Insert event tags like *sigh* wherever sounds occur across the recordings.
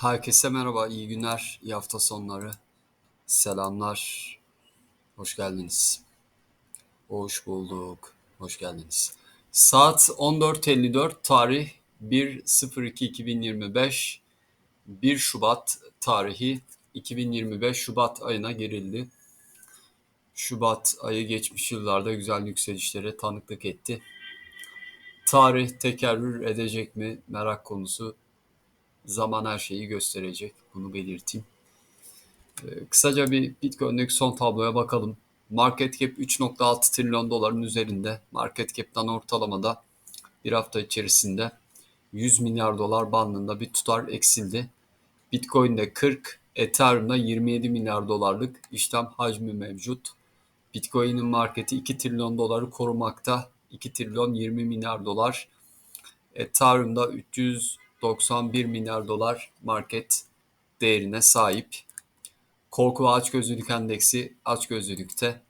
Herkese merhaba, iyi günler, iyi hafta sonları. Selamlar, hoş geldiniz. Hoş bulduk, hoş geldiniz. Saat 14.54, tarih 1.02.2025, 1 Şubat tarihi 2025 Şubat ayına girildi. Şubat ayı geçmiş yıllarda güzel yükselişlere tanıklık etti. Tarih tekerrür edecek mi merak konusu zaman her şeyi gösterecek. Bunu belirteyim. Ee, kısaca bir Bitcoin'deki son tabloya bakalım. Market cap 3.6 trilyon doların üzerinde. Market cap'ten ortalamada bir hafta içerisinde 100 milyar dolar bandında bir tutar eksildi. Bitcoin'de 40, Ethereum'da 27 milyar dolarlık işlem hacmi mevcut. Bitcoin'in marketi 2 trilyon doları korumakta. 2 trilyon 20 milyar dolar. Ethereum'da 300 91 milyar dolar market değerine sahip. Korku ve açgözlülük endeksi açgözlülükte.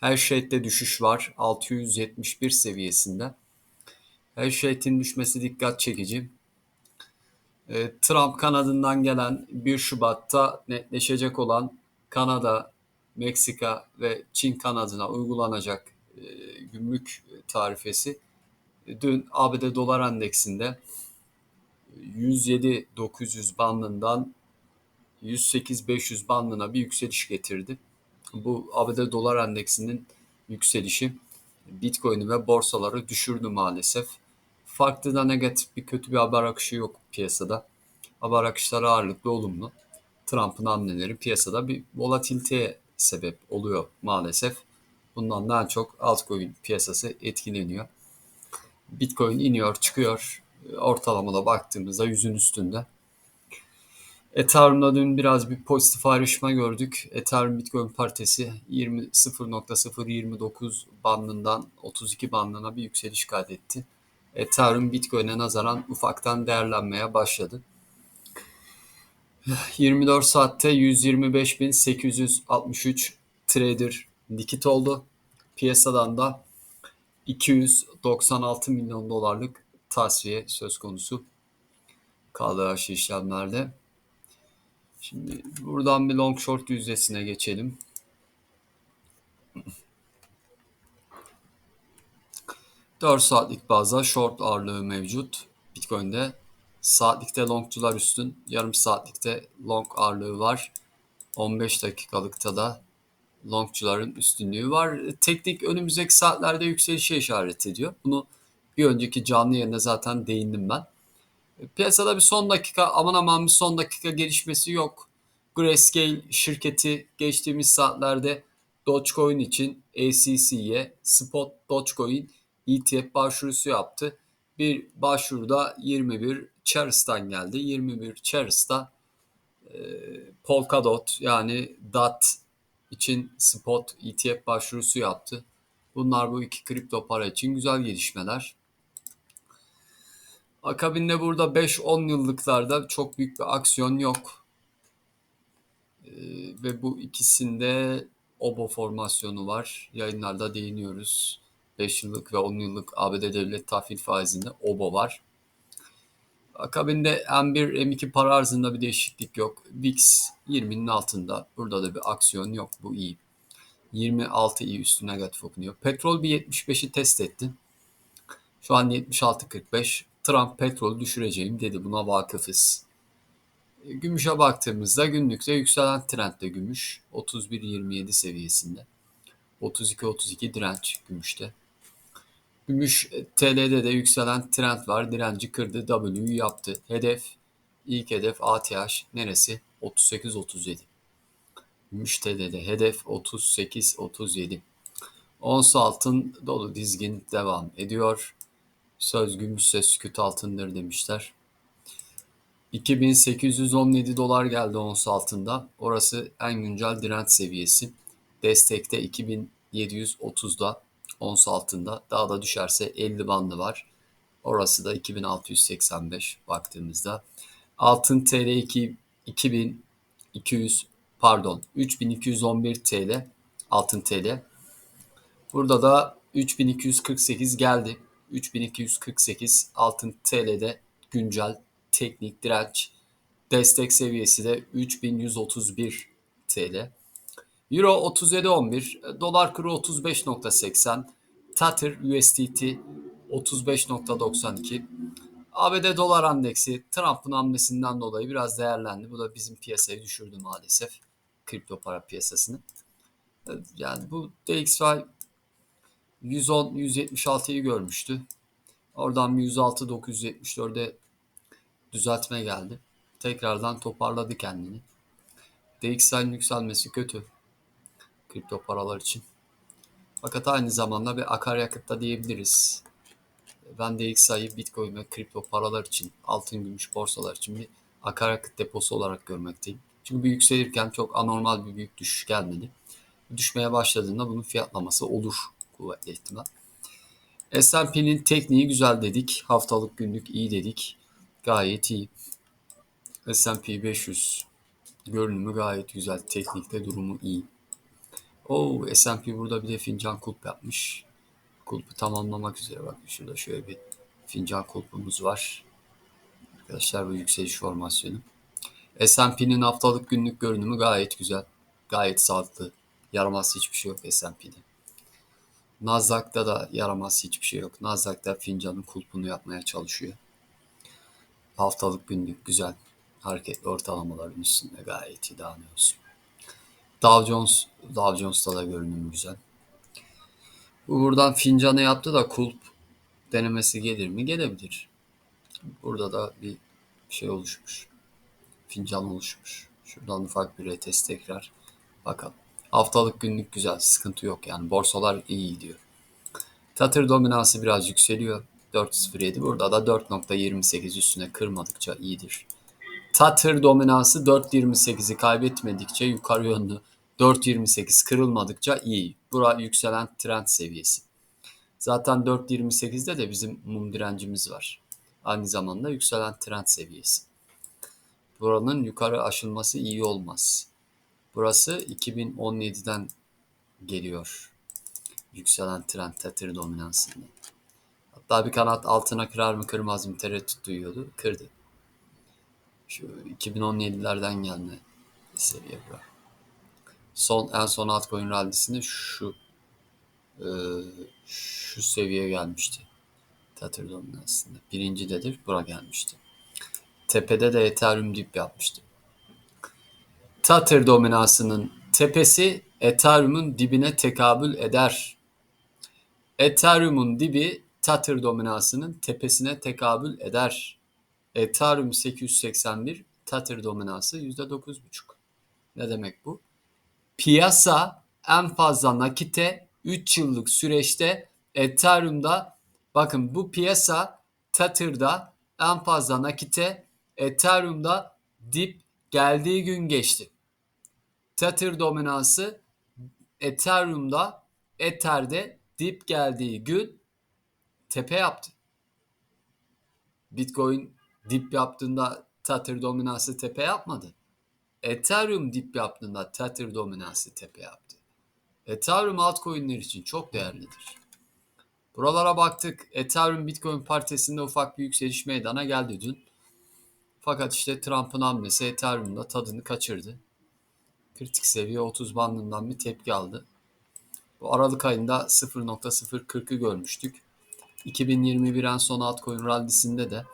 Her şeyde düşüş var 671 seviyesinde. Her şeyin düşmesi dikkat çekici. Ee, Trump kanadından gelen 1 Şubat'ta netleşecek olan Kanada, Meksika ve Çin kanadına uygulanacak e, gümrük tarifesi dün ABD dolar endeksinde 107 900 bandından 108 500 bandına bir yükseliş getirdi. Bu ABD dolar endeksinin yükselişi Bitcoin'i ve borsaları düşürdü maalesef. Farklı da negatif bir kötü bir haber akışı yok piyasada. Haber akışları ağırlıklı olumlu. Trump'ın hamleleri piyasada bir volatiliteye sebep oluyor maalesef. Bundan daha çok altcoin piyasası etkileniyor. Bitcoin iniyor, çıkıyor ortalamada baktığımızda yüzün üstünde. Ethereum'da dün biraz bir pozitif ayrışma gördük. Ethereum Bitcoin paritesi 20 0.029 bandından 32 bandına bir yükseliş kaydetti. Ethereum Bitcoin'e nazaran ufaktan değerlenmeye başladı. 24 saatte 125.863 trader likit oldu. Piyasadan da 296 milyon dolarlık tasfiye söz konusu KDH işlemlerde. Şimdi buradan bir long short yüzdesine geçelim. Dört saatlik bazda short ağırlığı mevcut. Bitcoin'de saatlikte longcular üstün, yarım saatlikte long ağırlığı var. 15 dakikalıkta da longcuların üstünlüğü var. Teknik önümüzdeki saatlerde yükselişe işaret ediyor. Bunu bir önceki canlı yerine zaten değindim ben. Piyasada bir son dakika aman aman bir son dakika gelişmesi yok. Grayscale şirketi geçtiğimiz saatlerde Dogecoin için ACC'ye spot Dogecoin ETF başvurusu yaptı. Bir başvuruda 21 Charis'tan geldi. 21 Charis'ta e, Polkadot yani DAT için spot ETF başvurusu yaptı. Bunlar bu iki kripto para için güzel gelişmeler. Akabinde burada 5-10 yıllıklarda çok büyük bir aksiyon yok. Ee, ve bu ikisinde OBO formasyonu var. Yayınlarda değiniyoruz. 5 yıllık ve 10 yıllık ABD devlet tahvil faizinde OBO var. Akabinde M1, M2 para arzında bir değişiklik yok. VIX 20'nin altında. Burada da bir aksiyon yok. Bu iyi. 26 iyi üstü negatif okunuyor. Petrol bir 75'i test etti. Şu an 76.45. Trump petrol düşüreceğim dedi. Buna vakıfız. E, gümüşe baktığımızda günlükte yükselen trendde gümüş 31.27 seviyesinde. 32-32 direnç gümüşte. Gümüş e, TL'de de yükselen trend var. Direnci kırdı. W yaptı. Hedef ilk hedef ATH neresi? 38-37. TL'de hedef 38-37. Ons altın dolu dizgin devam ediyor. Söz gümüşse sükut altındır demişler. 2817 dolar geldi ons altında. Orası en güncel direnç seviyesi. Destekte 2730'da ons altında. Daha da düşerse 50 bandı var. Orası da 2685 baktığımızda. Altın TL 2, 2200 pardon 3211 TL altın TL. Burada da 3248 geldi. 3248 altın TL'de güncel teknik direnç Destek seviyesi de 3131 TL. Euro 37.11, dolar kuru 35.80, Tether USDT 35.92. ABD dolar endeksi Trump'ın hamlesinden dolayı biraz değerlendi. Bu da bizim piyasayı düşürdü maalesef. Kripto para piyasasını. Yani bu DXY 110-176'yı görmüştü. Oradan 106-974'e düzeltme geldi. Tekrardan toparladı kendini. DXY'nin yükselmesi kötü. Kripto paralar için. Fakat aynı zamanda bir akaryakıtta diyebiliriz. Ben DXY'yi Bitcoin ve kripto paralar için, altın, gümüş borsalar için bir akaryakıt deposu olarak görmekteyim. Çünkü bir yükselirken çok anormal bir büyük düşüş gelmedi. Düşmeye başladığında bunun fiyatlaması olur kuvvetli ihtimal. S&P'nin tekniği güzel dedik. Haftalık günlük iyi dedik. Gayet iyi. S&P 500 görünümü gayet güzel. Teknikte durumu iyi. O S&P burada bir de fincan kulp yapmış. Kulpu tamamlamak üzere. Bak şurada şöyle bir fincan kulpumuz var. Arkadaşlar bu yükseliş formasyonu. S&P'nin haftalık günlük görünümü gayet güzel. Gayet sağlıklı. Yaramaz hiçbir şey yok S&P'de. Nasdaq'ta da yaramaz hiçbir şey yok. Nasdaq'ta fincanın kulpunu yapmaya çalışıyor. Haftalık günlük güzel. Hareketli ortalamaların üstünde gayet iyi olsun. Dow Jones, Dow Jones'ta da görünüm güzel. Bu buradan fincanı yaptı da kulp denemesi gelir mi? Gelebilir. Burada da bir şey oluşmuş. Fincan oluşmuş. Şuradan ufak bir retest tekrar. Bakalım. Haftalık günlük güzel. Sıkıntı yok yani. Borsalar iyi gidiyor. Tether dominansı biraz yükseliyor. 4.07 burada da 4.28 üstüne kırmadıkça iyidir. Tether dominansı 4.28'i kaybetmedikçe yukarı yönlü 4.28 kırılmadıkça iyi. Bura yükselen trend seviyesi. Zaten 4.28'de de bizim mum direncimiz var. Aynı zamanda yükselen trend seviyesi. Buranın yukarı aşılması iyi olmaz. Burası 2017'den geliyor. Yükselen trend tether dominansında. Hatta bir kanat altına kırar mı kırmaz mı tereddüt duyuyordu. Kırdı. Şu 2017'lerden gelme seviye bu. Son en son altcoin rallisinde şu e, şu seviyeye gelmişti. Tether dominansında. Birincidedir. Bura gelmişti. Tepede de Ethereum dip yapmıştı. Tether dominansının tepesi Ethereum'un dibine tekabül eder. Ethereum'un dibi Tether dominansının tepesine tekabül eder. Ethereum 881, Tether dominansı %9,5. Ne demek bu? Piyasa en fazla nakite 3 yıllık süreçte Ethereum'da bakın bu piyasa Tether'da en fazla nakite Ethereum'da dip geldiği gün geçti. Tether dominansı Ethereum'da Ether'de dip geldiği gün tepe yaptı. Bitcoin dip yaptığında Tether dominansı tepe yapmadı. Ethereum dip yaptığında Tether dominansı tepe yaptı. Ethereum altcoin'ler için çok değerlidir. Buralara baktık. Ethereum Bitcoin partisinde ufak bir yükseliş meydana geldi dün. Fakat işte Trump'ın hamlesi Ethereum'da tadını kaçırdı. Kritik seviye 30 bandından bir tepki aldı. Bu Aralık ayında 0.040'ı görmüştük. 2021 en son altcoin rallisinde de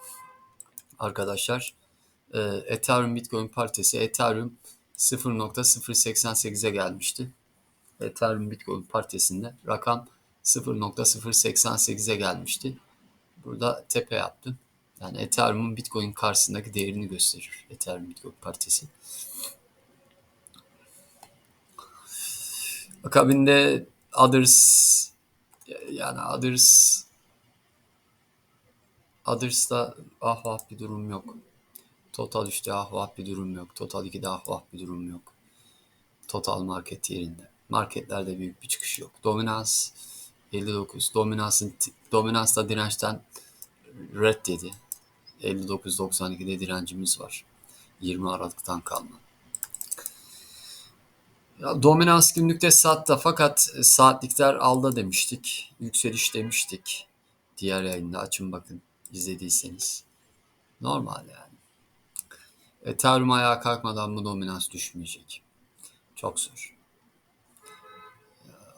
arkadaşlar e, Ethereum Bitcoin partisi Ethereum 0.088'e gelmişti. Ethereum Bitcoin partisinde rakam 0.088'e gelmişti. Burada tepe yaptı. Yani Ethereum'un Bitcoin karşısındaki değerini gösterir. Ethereum Bitcoin partisi. Akabinde Others yani Others Others'ta ah vah bir durum yok. Total 3'te ah vah bir durum yok. Total 2'de ah vah bir durum yok. Total market yerinde. Marketlerde büyük bir çıkış yok. Dominans 59. Dominansın dominansta dirençten red dedi. 59.92'de direncimiz var. 20 Aralık'tan kalma. Ya, dominans günlükte sattı fakat saatlikler alda demiştik. Yükseliş demiştik. Diğer yayında açın bakın izlediyseniz. Normal yani. Ethereum ayağa kalkmadan bu dominans düşmeyecek. Çok zor.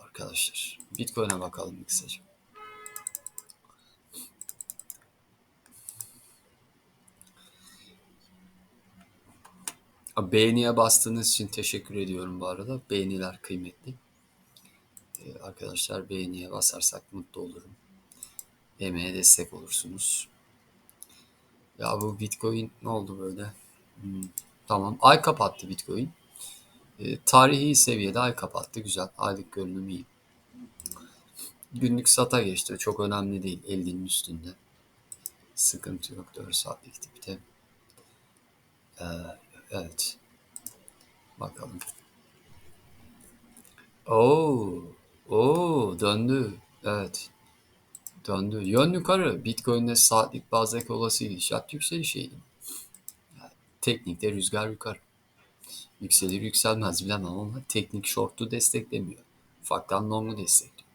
Arkadaşlar Bitcoin'e bakalım kısaca. Beğeniye bastığınız için teşekkür ediyorum bu arada. Beğeniler kıymetli. Ee, arkadaşlar beğeniye basarsak mutlu olurum. Emeğe destek olursunuz. Ya bu Bitcoin ne oldu böyle? Hmm, tamam. Ay kapattı Bitcoin. Ee, tarihi seviyede ay kapattı. Güzel. Aylık görünüm iyi. Günlük sata geçti. Çok önemli değil. 50'nin üstünde. Sıkıntı yok. 4 saatlik tipte. Ee, evet. Bakalım. Oo, oo döndü. Evet. Döndü. Yön yukarı. Bitcoin'de saatlik bazdaki olası gidişat yükselişeydi. Yani, teknikte rüzgar yukarı. Yükselir yükselmez bilemem ama teknik short'u desteklemiyor. Ufaktan long'u destekliyor.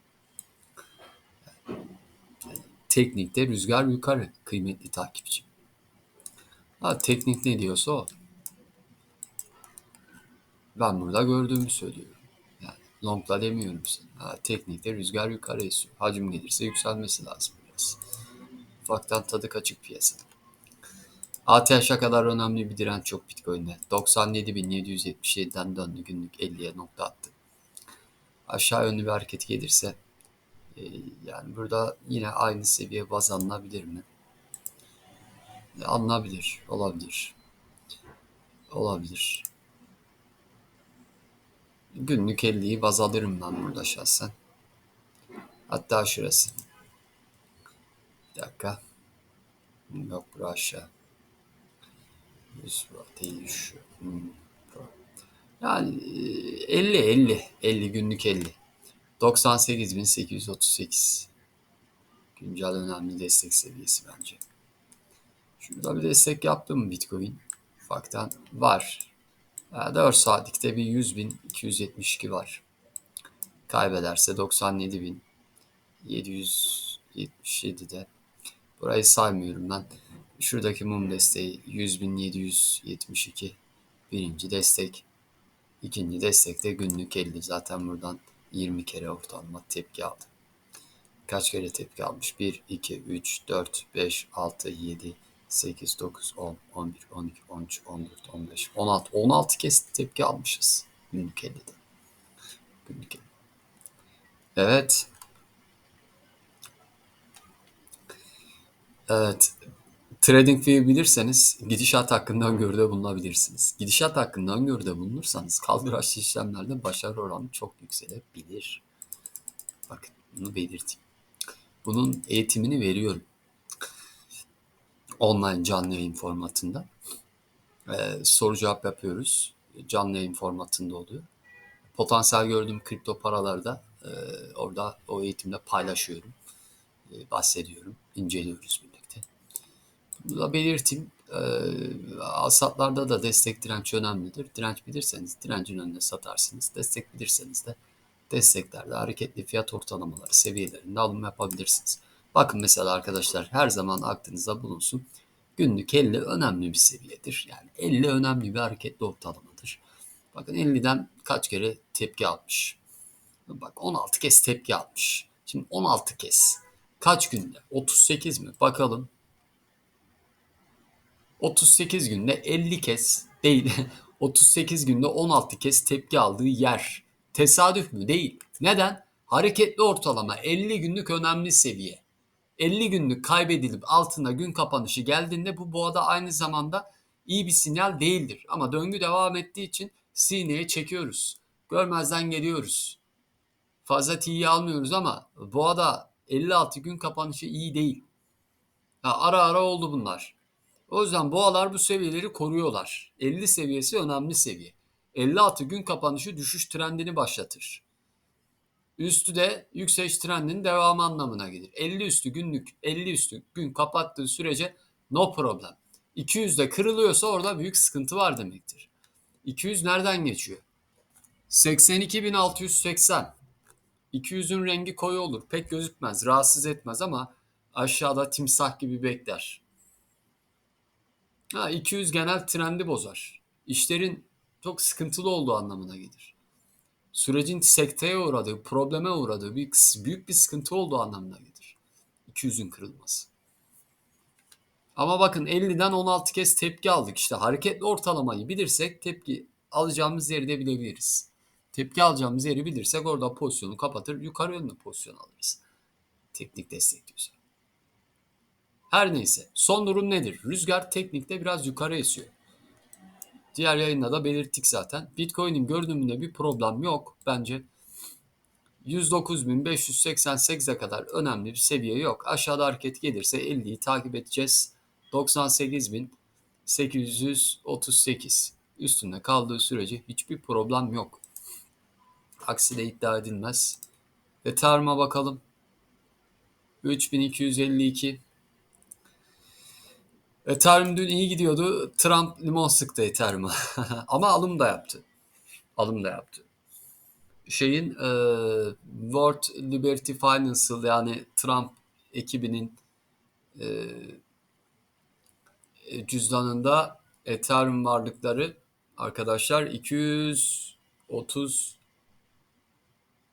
Teknikte rüzgar yukarı kıymetli takipçi. Ha, teknik ne diyorsa o. Ben burada gördüğümü söylüyorum. Yani longla demiyorum sana. Ha, teknikte rüzgar yukarı esiyor. Hacim gelirse yükselmesi lazım biraz. Ufaktan tadı kaçık piyasa. ATH'a kadar önemli bir direnç çok Bitcoin'de. 97.777'den döndü günlük 50'ye nokta attı. Aşağı yönlü bir hareket gelirse e, yani burada yine aynı seviye baz alınabilir mi? E, alınabilir, olabilir. Olabilir. Günlük 50'yi baz alırım ben burada şahsen. Hatta şurası. Bir dakika. Yok bura aşağı. 100 değil şu. Hmm. Yani 50 50 50 günlük 50. 98.838. Güncel önemli destek seviyesi bence. Şurada bir destek yaptım Bitcoin. Ufaktan var. 4 saatlikte bir 100.272 var. Kaybederse 97.777'de. Burayı saymıyorum ben. Şuradaki mum desteği 100.772. Birinci destek. İkinci destek de günlük 50. Zaten buradan 20 kere ortalama tepki aldı. Kaç kere tepki almış? 1, 2, 3, 4, 5, 6, 7, 8, 9, 10, 11, 12, 13, 14, 15, 16. 16 kez tepki almışız günlük 50'de. Günlük 50. Evet. Evet. TradingView bilirseniz gidişat hakkında öngörüde bulunabilirsiniz. Gidişat hakkında öngörüde bulunursanız kaldıraçlı işlemlerde başarı oranı çok yükselebilir. Bakın bunu belirteyim. Bunun eğitimini veriyorum online canlı yayın formatında. Ee, soru cevap yapıyoruz. Canlı yayın formatında oluyor. Potansiyel gördüğüm kripto paralarda e, orada o eğitimde paylaşıyorum. E, bahsediyorum. inceliyoruz birlikte. Bunu da belirteyim. E, alsatlarda da destek direnç önemlidir. Direnç bilirseniz direncin önüne satarsınız. Destek bilirseniz de desteklerde hareketli fiyat ortalamaları seviyelerinde alım yapabilirsiniz. Bakın mesela arkadaşlar her zaman aklınızda bulunsun. Günlük 50 önemli bir seviyedir. Yani 50 önemli bir hareketli ortalamadır. Bakın 50'den kaç kere tepki almış. Bak 16 kez tepki almış. Şimdi 16 kez. Kaç günde? 38 mi? Bakalım. 38 günde 50 kez değil. *laughs* 38 günde 16 kez tepki aldığı yer. Tesadüf mü? Değil. Neden? Hareketli ortalama 50 günlük önemli seviye. 50 günlük kaybedilip altına gün kapanışı geldiğinde bu boğada aynı zamanda iyi bir sinyal değildir. Ama döngü devam ettiği için sineye çekiyoruz. Görmezden geliyoruz. Fazla T'yi almıyoruz ama boğada 56 gün kapanışı iyi değil. Ha, ara ara oldu bunlar. O yüzden boğalar bu seviyeleri koruyorlar. 50 seviyesi önemli seviye. 56 gün kapanışı düşüş trendini başlatır. Üstü de yükseliş trendinin devamı anlamına gelir. 50 üstü günlük 50 üstü gün kapattığı sürece no problem. 200 de kırılıyorsa orada büyük sıkıntı var demektir. 200 nereden geçiyor? 82.680. 200'ün rengi koyu olur. Pek gözükmez, rahatsız etmez ama aşağıda timsah gibi bekler. Ha, 200 genel trendi bozar. İşlerin çok sıkıntılı olduğu anlamına gelir. Sürecin sekteye uğradığı, probleme uğradığı, bir, büyük bir sıkıntı olduğu anlamına gelir. 200'ün kırılması. Ama bakın 50'den 16 kez tepki aldık. İşte hareketli ortalamayı bilirsek tepki alacağımız yeri de bilebiliriz. Tepki alacağımız yeri bilirsek orada pozisyonu kapatır yukarı yönlü pozisyon alırız. Teknik destekliyorsa. Her neyse son durum nedir? Rüzgar teknikte biraz yukarı esiyor. Diğer yayında da belirttik zaten. Bitcoin'in görünümünde bir problem yok bence. 109.588'e kadar önemli bir seviye yok. Aşağıda hareket gelirse 50'yi takip edeceğiz. 98.838 üstünde kaldığı sürece hiçbir problem yok. Aksi de iddia edilmez. Ethereum'a bakalım. 3252 Ethereum dün iyi gidiyordu. Trump limon sıktı Ethereum'a. *laughs* Ama alım da yaptı. Alım da yaptı. Şeyin e, World Liberty Financial yani Trump ekibinin e, cüzdanında Ethereum varlıkları arkadaşlar 230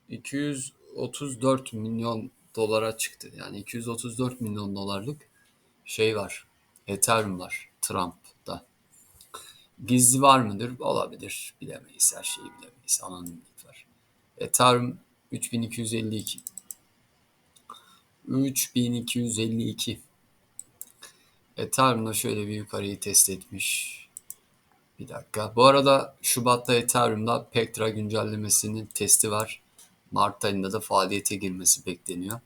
234 milyon dolara çıktı. Yani 234 milyon dolarlık şey var. Ethereum var Trump'da. Gizli var mıdır? Olabilir. Bilemeyiz. Her şeyi bilemeyiz. Anonimlik var. Ethereum 3252. 3252. Ethereum'da şöyle bir yukarıyı test etmiş. Bir dakika. Bu arada Şubat'ta Ethereum'da Pektra güncellemesinin testi var. Mart ayında da faaliyete girmesi bekleniyor.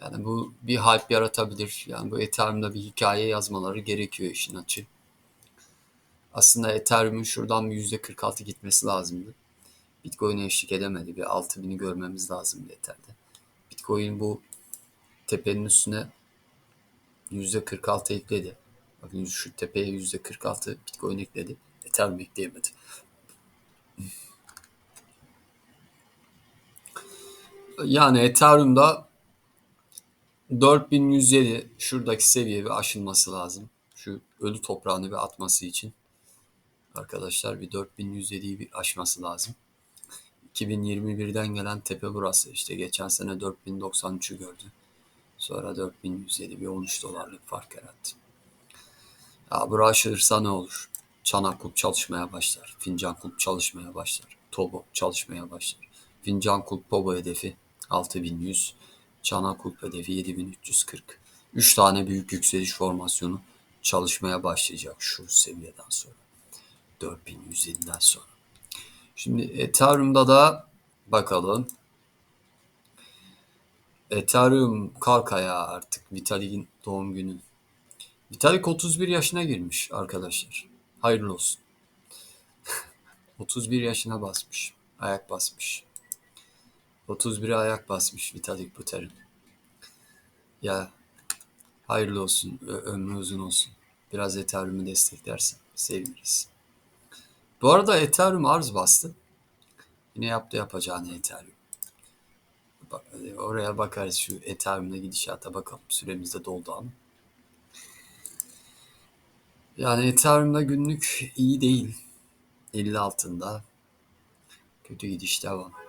Yani bu bir hype yaratabilir. Yani bu Ethereum'da bir hikaye yazmaları gerekiyor işin açı. Aslında Ethereum'un şuradan bir %46 gitmesi lazımdı. Bitcoin'e eşlik edemedi. Bir 6000'i görmemiz lazım yeterli. Bitcoin bu tepenin üstüne %46 ekledi. Bakın şu tepeye %46 Bitcoin ekledi. Ethereum ekleyemedi. Yani Ethereum'da 4107 şuradaki seviye bir aşılması lazım. Şu ölü toprağını bir atması için. Arkadaşlar bir 4107'yi bir aşması lazım. 2021'den gelen tepe burası. İşte geçen sene 4093'ü gördü. Sonra 4107 bir 13 dolarlık fark yarattı. Ya bura aşılırsa ne olur? Çanak kulp çalışmaya başlar. Fincan kulp çalışmaya başlar. Tobo çalışmaya başlar. Fincan kulp Tobo hedefi 6100. Çanak kulp hedefi 7340. 3 tane büyük yükseliş formasyonu çalışmaya başlayacak şu seviyeden sonra. 4107'den sonra. Şimdi Ethereum'da da bakalım. Ethereum kalk artık. Vitalik'in doğum günü. Vitalik 31 yaşına girmiş arkadaşlar. Hayırlı olsun. *laughs* 31 yaşına basmış. Ayak basmış. 31'e ayak basmış Vitalik Buterin. Ya hayırlı olsun. ömrü uzun olsun. Biraz Ethereum'u desteklersen seviniriz. Bu arada Ethereum arz bastı. Yine yaptı yapacağını Ethereum. Oraya bakarız şu Ethereum'da gidişata bakalım. Süremiz de doldu ama. Yani Ethereum'da günlük iyi değil. 50 altında. Kötü gidiş devam.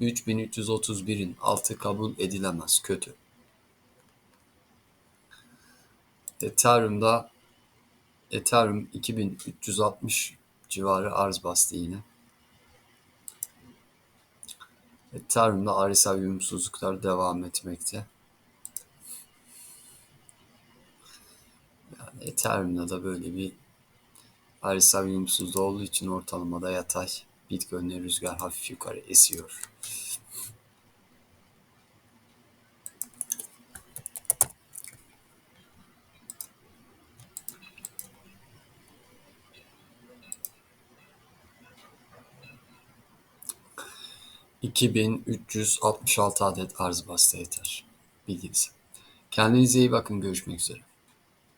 3331'in altı kabul edilemez. Kötü. Ethereum'da Ethereum 2360 civarı arz bastı yine. Ethereum'da RSI uyumsuzluklar devam etmekte. Yani Ethereum'da da böyle bir RSI uyumsuzluğu olduğu için ortalamada yatay. Bitcoin'de rüzgar hafif yukarı esiyor. İki bin üç yüz altmış altı adet arz bastı yeter. Bilginize. Kendinize iyi bakın. Görüşmek üzere.